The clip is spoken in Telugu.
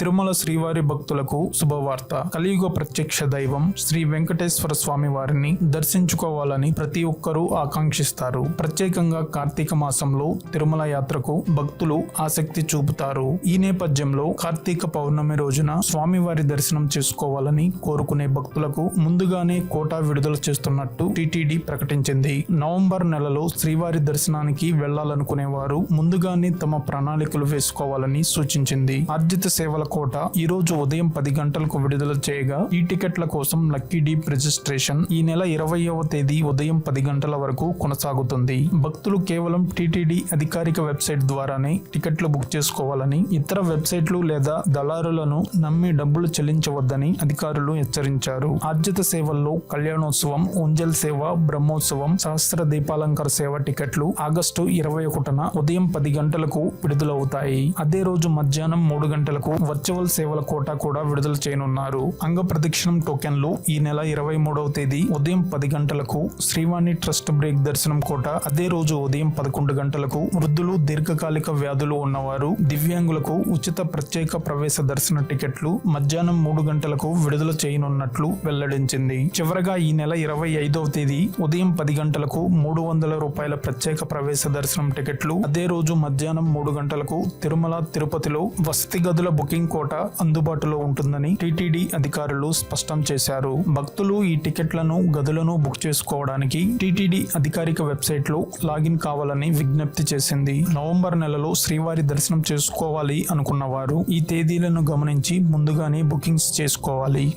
తిరుమల శ్రీవారి భక్తులకు శుభవార్త. కలియుగ ప్రత్యక్ష దైవం శ్రీ వెంకటేశ్వర స్వామి వారిని దర్శించుకోవాలని ప్రతి ఒక్కరూ ఆకాంక్షిస్తారు. ప్రత్యేకంగా కార్తీక మాసంలో తిరుమల యాత్రకు భక్తులు ఆసక్తి చూపుతారు. ఈ నేపథ్యంలో కార్తీక పౌర్ణమి రోజున స్వామివారి దర్శనం చేసుకోవాలని కోరుకునే భక్తులకు ముందుగానే కోటా విడుదల చేస్తున్నట్టు టిటిడి ప్రకటించింది. నవంబర్ నెలలో శ్రీవారి దర్శనానికి వెళ్ళాలనుకునే వారు ముందుగానే తమ ప్రణాళికలు వేసుకోవాలని సూచించింది. ఆర్జిత సేవల కోట ఈ రోజు ఉదయం పది గంటలకు విడుదల చేయగా ఈ టికెట్ల కోసం లక్కీ డీప్ రిజిస్ట్రేషన్ ఈ నెల ఇరవయవ తేదీ ఉదయం పది గంటల వరకు కొనసాగుతుంది. భక్తులు కేవలం టీటీడీ అధికారిక వెబ్సైట్ ద్వారానే టికెట్లు బుక్ చేసుకోవాలని ఇతర వెబ్సైట్లు లేదా దళారులను నమ్మి డబ్బులు చెల్లించవద్దని అధికారులు హెచ్చరించారు. ఆర్జిత సేవల్లో కళ్యాణోత్సవం ఉంజల్ సేవ బ్రహ్మోత్సవం సహస్ర దీపాలంకర సేవ టికెట్లు ఆగస్టు ఇరవై ఒకటిన ఉదయం పది గంటలకు విడుదలవుతాయి. అదే రోజు మధ్యాహ్నం మూడు గంటలకు వర్చువల్ సేవల కోటా కూడా విడుదల చేయనున్నారు. అంగ ప్రదక్షిణం టోకెన్లు ఈ నెల ఇరవై మూడవ తేదీ ఉదయం పది గంటలకు శ్రీవాణి ట్రస్ట్ బ్రేక్ దర్శనం కోట అదే రోజు ఉదయం పదకొండు గంటలకు వృద్ధులు దీర్ఘకాలిక వ్యాధులు ఉన్నవారు దివ్యాంగులకు ఉచిత ప్రత్యేక ప్రవేశ దర్శన టికెట్లు మధ్యాహ్నం మూడు గంటలకు విడుదల చేయనున్నట్లు వెల్లడించింది. చివరగా ఈ నెల ఇరవై ఐదవ తేదీ ఉదయం పది గంటలకు మూడు వందల రూపాయల ప్రత్యేక ప్రవేశ దర్శనం టికెట్లు అదే రోజు మధ్యాహ్నం మూడు గంటలకు తిరుమల తిరుపతిలో వసతి గదుల బుకింగ్ కోట అందుబాటులో ఉంటుందని టీటీడీ అధికారులు స్పష్టం చేశారు. భక్తులు ఈ టికెట్లను గదులను బుక్ చేసుకోవడానికి టీటీడీ అధికారిక వెబ్సైట్లో లాగిన్ కావాలని విజ్ఞప్తి చేసింది. నవంబర్ నెలలో శ్రీవారి దర్శనం చేసుకోవాలి అనుకున్న వారు ఈ తేదీలను గమనించి ముందుగానే బుకింగ్స్ చేసుకోవాలి.